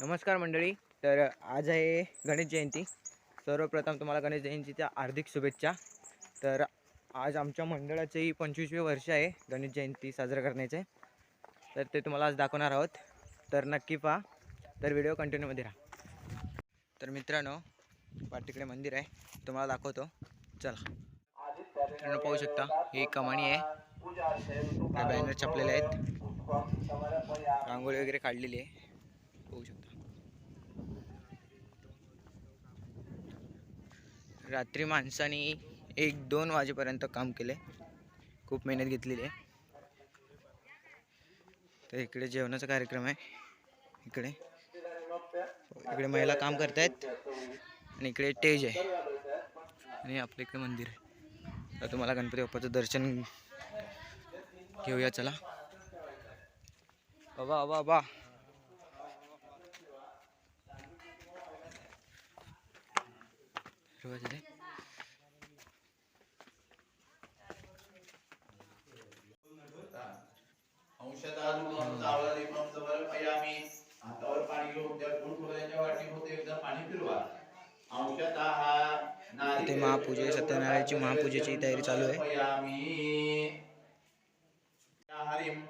नमस्कार मंडळी तर आज आहे गणेश जयंती. सर्वप्रथम तुम्हाला गणेश जयंतीच्या हार्दिक शुभेच्छा. तर आज आमच्या मंडळाचेही पंचवीसवे वर्ष आहे गणेश जयंती साजरा करण्याचे. तर ते तुम्हाला आज दाखवणार आहोत. तर नक्की पहा. तर व्हिडिओ कंटिन्यूमध्ये राहा. तर मित्रांनो पाठीकडे मंदिर आहे. तुम्हाला दाखवतो. चला. मित्रांनो पाहू शकता ही कमाणी आहे. बॅनर छापलेले आहेत. रांगोळी वगैरे काढलेली आहे. पाहू शकता. रात्री माणसाने एक दोन वाजेपर्यंत काम केले. खूप मेहनत घेतलेली आहे. तर इकडे जेवणाचा कार्यक्रम आहे. इकडे. इकडे महिला काम करतायत. आणि इकडे टेज आहे. आणि आपलं इकडे मंदिर आहे. तर तुम्हाला गणपती बाप्पाचं दर्शन घेऊया चला. बाबा बाबा. दीपम समर्पयामी हातावर पाणी घेऊन त्या गुण फुलांच्या वाटीमध्ये एकदा पाणी फिरवा. अंशतः इथे महापूजे सत्यनारायणची महापूजेची तयारी चालू आहे. समर्पयामी हरिम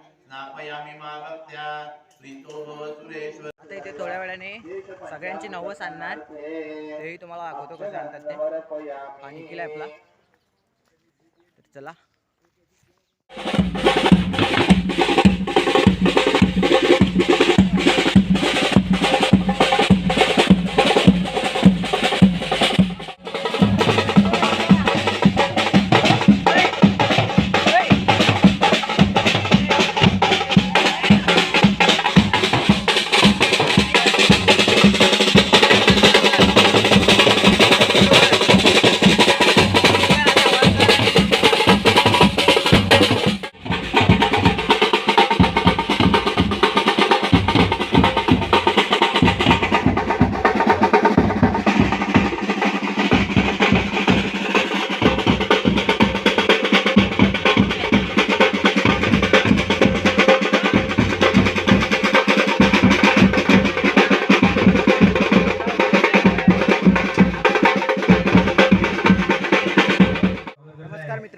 इथे थोड्या वेळाने सगळ्यांची नवस आणणार तेही तुम्हाला दाखवतो कसं आणतात ते. पाणी केलं आपला. तर चला.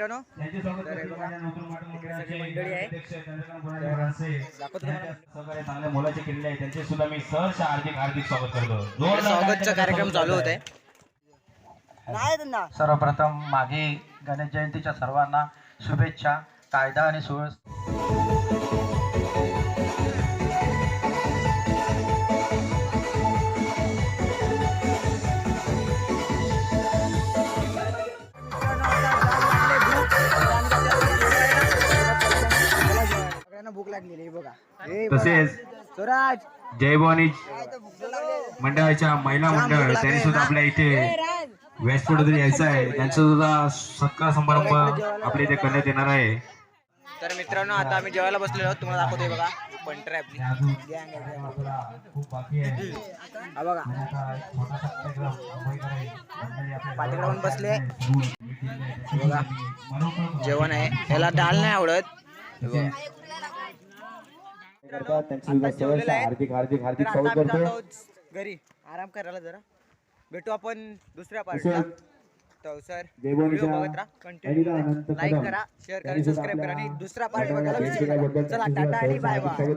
मित्रांनो तर हे बघा, इकडे सगळी मंडळी आहे. दाखवतो तुम्हाला. सहकार्य चांगल्या मुलाचे केलेले आहे त्यांचे सुद्धा मी सहर्ष हार्दिक हार्दिक स्वागत करतो. इकडे स्वागतचा कार्यक्रम चालू होत आहे सर्वप्रथम मागे गणेश जयंतीच्या सर्वांना शुभेच्छा कायदा आणि सुव्यवस्था तसेच स्वराज. जय भवानी मंडळाच्या महिला मंडळ त्यांनी सुद्धा आपल्या इथे व्यासपीठावर यायचं आहे. त्यांचा सुद्धा सत्कार समारंभ आपल्या इथे करण्यात येणार आहे. तर मित्रांनो आता आम्ही जेवायला बसलेलो आहोत. तुम्हाला दाखवतोय बघा. पंटर आपली. हा बघा. पाठीकडे बसले. बघा. जेवण आहे. याला डाल नाही आवडत. बघा. करतात त्यांचे आता सुद्धा जेवलेलं सहर्ष आहे. हार्दिक हार्दिक हार्दिक स्वागत करतो घरी. आराम करायला जरा. भेटू आपण दुसऱ्या पार्टला सर. व्हिडिओ बघत राहा. कंटिन्यू लाईक करा शेअर करा सबस्क्राईब करा आणि दुसरा पार्ट बघायला विसरू नका भेटीबद्दल चला टाटा आणि बाय बाय